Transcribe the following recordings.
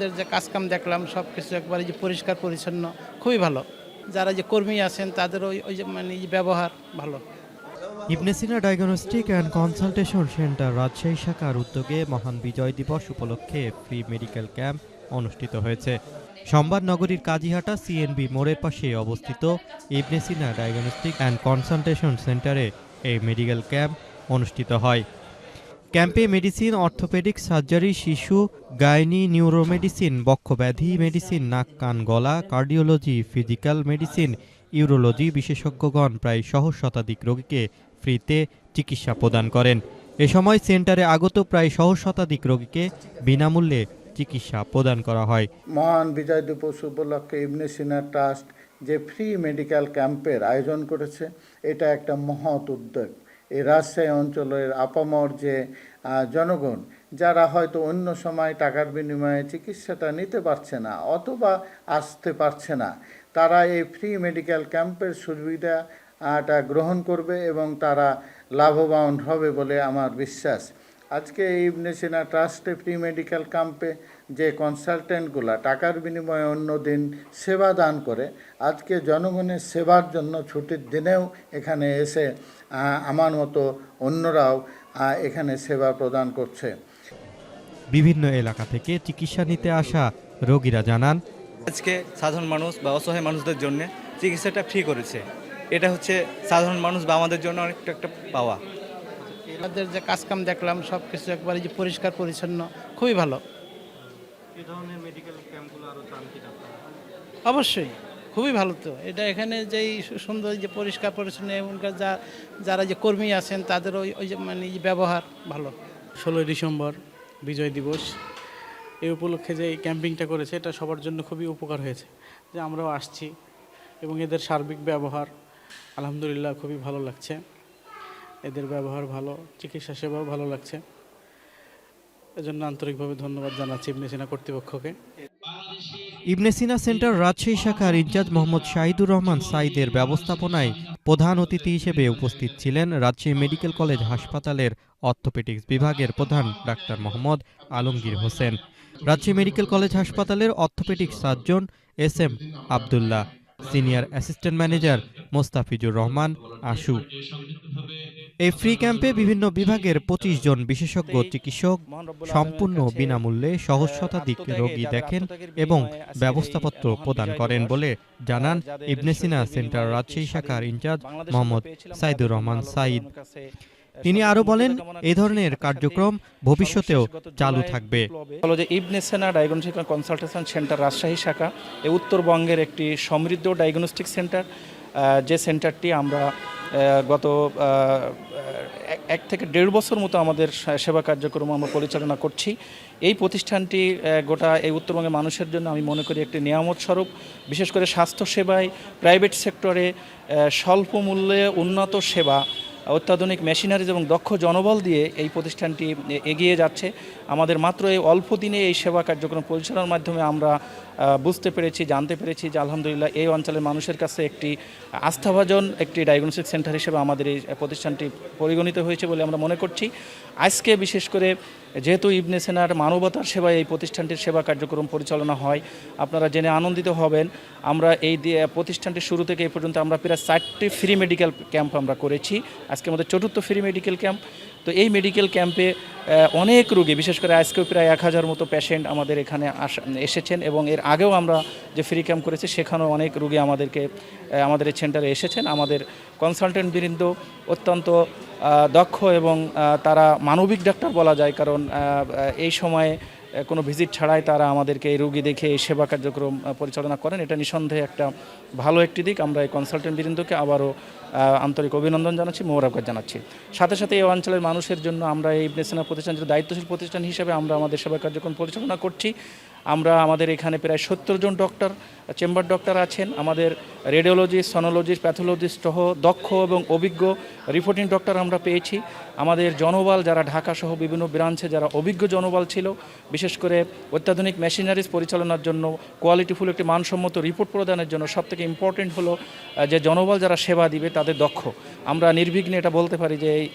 ওনাদের যে কাজকাম দেখলাম সব কিছু একবারে যে পরিষ্কার, পরিচ্ছন্ন, খুবই ভালো। যারা যে কর্মী আছেন, তাদের ওই ওই যে মানে ব্যবহার ভালো। Ibne Sina diagnostic and consultation center Rajshahi শাখার উদ্যোগে মহান বিজয় দিবস উপলক্ষে ফ্রি মেডিকেল ক্যাম্প অনুষ্ঠিত হয়েছে। সোমবার নগরীর কাজীহাটা সিএনবি মোড়ের পাশে অবস্থিত Ibne Sina diagnostic and consultation সেন্টারে এই মেডিকেল ক্যাম্প অনুষ্ঠিত হয়। ক্যাম্পে মেডিসিন, অর্থোপেডিক সার্জারি, শিশু, গাইনি, নিউরোমেডিসিন, বক্ষব্যাধি মেডিসিন, নাক, কান, গলা, কার্ডিওলজি, ফিজিক্যাল মেডিসিন, ইউরোলজি বিশেষজ্ঞগণ প্রায় সহ শতাধিক রোগীকে ফ্রিতে চিকিৎসা প্রদান করেন। এ সময় সেন্টারে আগত প্রায় সহ শতাধিক রোগীকে বিনামূল্যে চিকিৎসা প্রদান করা হয়। মহান বিজয় দিবস উপলক্ষে ইবনে সিনা ট্রাস্ট যে ফ্রি মেডিকেল ক্যাম্পের আয়োজন করেছে, এটা একটা মহৎ উদ্যোগ। এই রাজশাহী অঞ্চলের আপামর যে জনগণ, যারা হয়তো অন্য সময় টাকার বিনিময়ে চিকিৎসাটা নিতে পারছে না অথবা আসতে পারছে না, তারা এই ফ্রি মেডিকেল ক্যাম্পের সুবিধাটা গ্রহণ করবে এবং তারা লাভবান হবে বলে আমার বিশ্বাস। আজকে ইবনে সিনা ট্রাস্টে ফ্রি মেডিকেল ক্যাম্পে যে কনসালটেন্টগুলা টাকার বিনিময়ে অন্য দিন সেবা দান করে আজকে জনগণের সেবার জন্য ছুটির দিনেও এখানে এসে আমার মতো অন্যরাও এখানে সেবা প্রদান করছে। বিভিন্ন এলাকা থেকে চিকিৎসা নিতে আসা রোগীরা জানান আজকে সাধারণ মানুষ বা অসহায় মানুষদের জন্য চিকিৎসাটা ফ্রি করেছে। এটা হচ্ছে সাধারণ মানুষ বা আমাদের জন্য অনেকটা একটা পাওয়া। ওনাদের যে কাজকাম দেখলাম সব কিছু একবারে যে পরিষ্কার পরিচ্ছন্ন খুবই ভালো। অবশ্যই খুবই ভালো তো। এটা এখানে যেই সু- সুন্দর যে পরিষ্কার পরিচ্ছন্ন এমনকার যা যারা যে কর্মী আছেন তাদের ওই ওই যে মানে ব্যবহার ভালো। ষোলোই ডিসেম্বর বিজয় দিবস। এই উপলক্ষে যে ক্যাম্পিংটা করেছে এটা সবার জন্য খুবই উপকার হয়েছে। যে আমরাও আসছি এবং এদের সার্বিক ব্যবহার আলহামদুলিল্লাহ খুবই ভালো লাগছে। এদের ব্যবহার ভালো চিকিৎসা সেবাও ভালো লাগছে। এজন্য আন্তরিকভাবে ধন্যবাদ জানাচ্ছি ইবনে সিনা কর্তৃপক্ষকে। ইবনে সিনা সেন্টার রাজশাহী শাখার ইনচার্জ মোহাম্মদ শাহিদুর রহমান সাইদের ব্যবস্থাপনায় প্রধান অতিথি হিসেবে উপস্থিত ছিলেন রাজশাহী মেডিকেল কলেজ হাসপাতালের অর্থোপেডিক্স বিভাগের প্রধান doctor Mohammad Alamgir Hossain, Rajshahi medical college হাসপাতালের orthopedic surgeon S M Abdullah, senior assistant manager Mostafizur Rahman Ashu. এই ফ্রি ক্যাম্পে বিভিন্ন বিভাগের পঁচিশ জন বিশেষজ্ঞ চিকিৎসক সম্পূর্ণ বিনামূল্যে সহজ শতাধিক রোগী দেখেন এবং ব্যবস্থাপত্র প্রদান করেন বলে জানান ইবনেসিনা সেন্টার রাজশাহী শাখার ইনচার্জ মোহাম্মদ সাইদুর রহমান সাইদ। তিনি আরও বলেন এই ধরনের কার্যক্রম ভবিষ্যতেও চালু থাকবে। যে ইবনে সেনা ডায়াগনস্টিক কনসালটেশন সেন্টার রাজশাহী শাখা এই উত্তরবঙ্গের একটি সমৃদ্ধ ডায়াগনস্টিক সেন্টার। যে সেন্টারটি আমরা গত এক- থেকে দেড় বছর মতো আমাদের সেবা কার্যক্রম আমরা পরিচালনা করছি। এই প্রতিষ্ঠানটি গোটা এই উত্তরবঙ্গের মানুষের জন্য আমি মনে করি একটি নিয়ামত স্বরূপ। বিশেষ করে স্বাস্থ্যসেবায় প্রাইভেট সেক্টরে স্বল্প মূল্যে উন্নত সেবা অত্যাধুনিক মেশিনারিজ এবং দক্ষ জনবল দিয়ে এই প্রতিষ্ঠানটি এগিয়ে যাচ্ছে। আমাদের মাত্র এই অল্প দিনে এই সেবা কার্যক্রম পরিচালনার মাধ্যমে আমরা বুঝতে পেরেছি, জানতে পেরেছি যে আলহামদুলিল্লাহ এই অঞ্চলের মানুষের কাছে একটি আস্থাভাজন, একটি ডায়াগনস্টিক সেন্টার হিসেবে আমাদের এই প্রতিষ্ঠানটি পরিগণিত হয়েছে বলে আমরা মনে করছি। আজকে বিশেষ করে যেহেতু ইবনে সেনার মানবতার সেবায় এই প্রতিষ্ঠানটির সেবা কার্যক্রম পরিচালনা হয়, আপনারা জেনে আনন্দিত হবেন। আমরা এই প্রতিষ্ঠানটির শুরু থেকে এই পর্যন্ত আমরা প্রায় চারটি ফ্রি মেডিকেল ক্যাম্প আমরা করেছি। আজকে আমাদের চতুর্থ ফ্রি মেডিকেল ক্যাম্প তো এই মেডিকেল ক্যাম্পে অনেক রোগী, বিশেষ করে আজকেও প্রায় এক হাজার মতো পেশেন্ট আমাদের এখানে এসেছেন এবং এর আগেও আমরা যে ফ্রি ক্যাম্প করেছি, সেখানেও অনেক রোগী আমাদেরকে আমাদের এই সেন্টারে এসেছেন। আমাদের কনসালটেন্ট বৃন্দ অত্যন্ত দক্ষ এবং তারা মানবিক ডাক্তার বলা যায়, কারণ এই সময়ে কোনো ভিজিট ছাড়াই তারা আমাদেরকে এই রুগী দেখে এই সেবা কার্যক্রম পরিচালনা করেন। এটা নিঃসন্দেহে একটা ভালো একটি দিক। আমরা এই কনসালটেন্ট বৃন্দকে আবারও আন্তরিক অভিনন্দন জানাচ্ছি, মোবারকবাদ জানাচ্ছি। সাথে সাথে এই অঞ্চলের মানুষের জন্য আমরা এই বেচার প্রতিষ্ঠান যেটা দায়িত্বশীল প্রতিষ্ঠান হিসেবে আমরা আমাদের সেবা কার্যক্রম পরিচালনা করছি। আমরা আমাদের এখানে প্রায় সত্তর জন ডক্টর চেম্বার ডক্টর আছেন। আমাদের রেডিওলজিস্ট সনোলজিস্ট প্যাথোলজিস্ট সহ দক্ষ এবং অভিজ্ঞ রিপোর্টিং ডক্টর আমরা পেয়েছি। আমাদের জনবল যারা ঢাকা সহ বিভিন্ন ব্রাঞ্চে যারা অভিজ্ঞ জনবল ছিল, বিশেষ করে অত্যাধুনিক মেশিনারিজ পরিচালনার জন্য কোয়ালিটিফুল একটি মানসম্মত রিপোর্ট প্রদানের জন্য সবথেকে ইম্পর্টেন্ট হলো যে জনবল যারা সেবা দিবে তাদের দক্ষ। আমরা নির্বিঘ্নে এটা বলতে পারি যে এই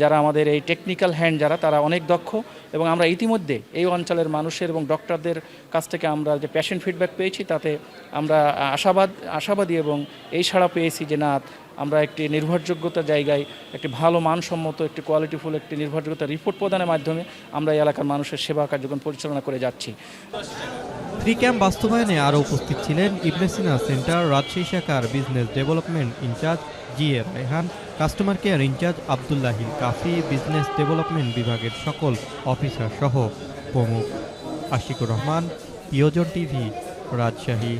যারা আমাদের এই টেকনিক্যাল হ্যান্ড যারা, তারা অনেক দক্ষ এবং আমরা ইতিমধ্যে এই অঞ্চলের মানুষের এবং ডক্টরদের কাছ থেকে আমরা যে প্যাশন ফিডব্যাক পেয়েছি, তাতে আমরা আশাবাদ, আশাবাদী এবং এই সাড়া পেয়েছি যে না, আমরা একটি নির্ভরযোগ্যতা জায়গায় একটি ভালো মানসম্মত, একটি কোয়ালিটিফুল একটি নির্ভরযোগ্যতা রিপোর্ট প্রদানের মাধ্যমে আমরা এই এলাকার মানুষের সেবা কার্যক্রম পরিচালনা করে যাচ্ছি। ক্যাম্প বাস্তবায়নে আরও উপস্থিত ছিলেন ইবনে সিনা সেন্টার রাজশাহী শাখার business development in-charge G A Rayhan, customer care in-charge Abdullahil Kafi, business development বিভাগের সকল অফিসার সহ প্রমুখ। আশিকুর রহমান ইয়োজন টিভি রাজশাহী।